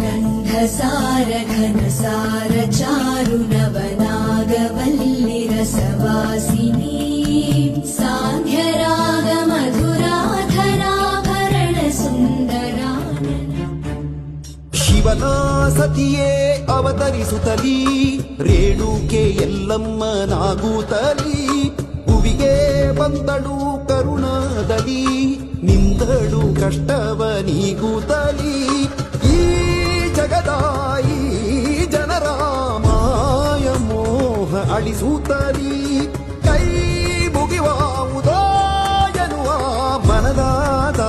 सुखसार घनसार चारु नवनागवल्लि रसवासिनी सान्ध्यराग मधुराधराभरण सुन्दरानन ಶಿವನ ಸತಿಯೇ ಅವತರಿಸುತ್ತಲೀ ರೇಣುಕೆ ಎಲ್ಲಮ್ಮನಾಗುತ್ತಲೀ ಭುವಿಗೆ ಬಂದಳು ಕರುಣದಲ್ಲಿ ನಿಂದಳು ಕಷ್ಟವ ನೀಗುತ್ತಲೀ ಅಳಿಸೂತಲಿ ಕೈ ಮುಗಿವಾವುದೋ ಎನ್ನುವ ಮನದಾದ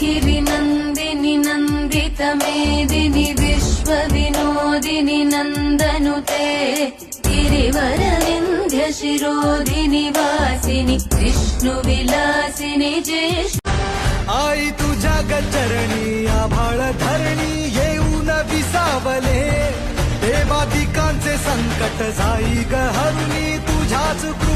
ಗಿರಿ ನಂದಿನಿ ನಂದಿತ ಮೇದಿನಿ ವಿಶ್ವ ವಿನೋದಿನಿ ನಂದನುತೆ ಗಿರಿವರ ವಿಂಧ್ಯ ಶಿರೋದಿನಿ ವಾಸಿನಿ ವಿಷ್ಣು ವಿಲಾಸಿನಿ ಜೇಷ್ ಆಯಿತು ಜಗಚ್ಚರಣಿ ಆಭಾಳ ಧರಣಿ ಏವು ನವಿಸಾವಲೇ संकट जाई ग हरुणी तुझ्याच कृपेमुळे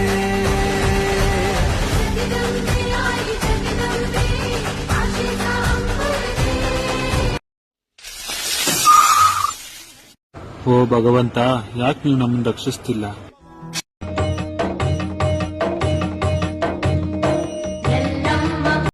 ಓ ಭಗವಂತ ಯಾಕೆ ನೀವು ನಮ್ಮನ್ನು ರಕ್ಷಿಸ್ತಿಲ್ಲ?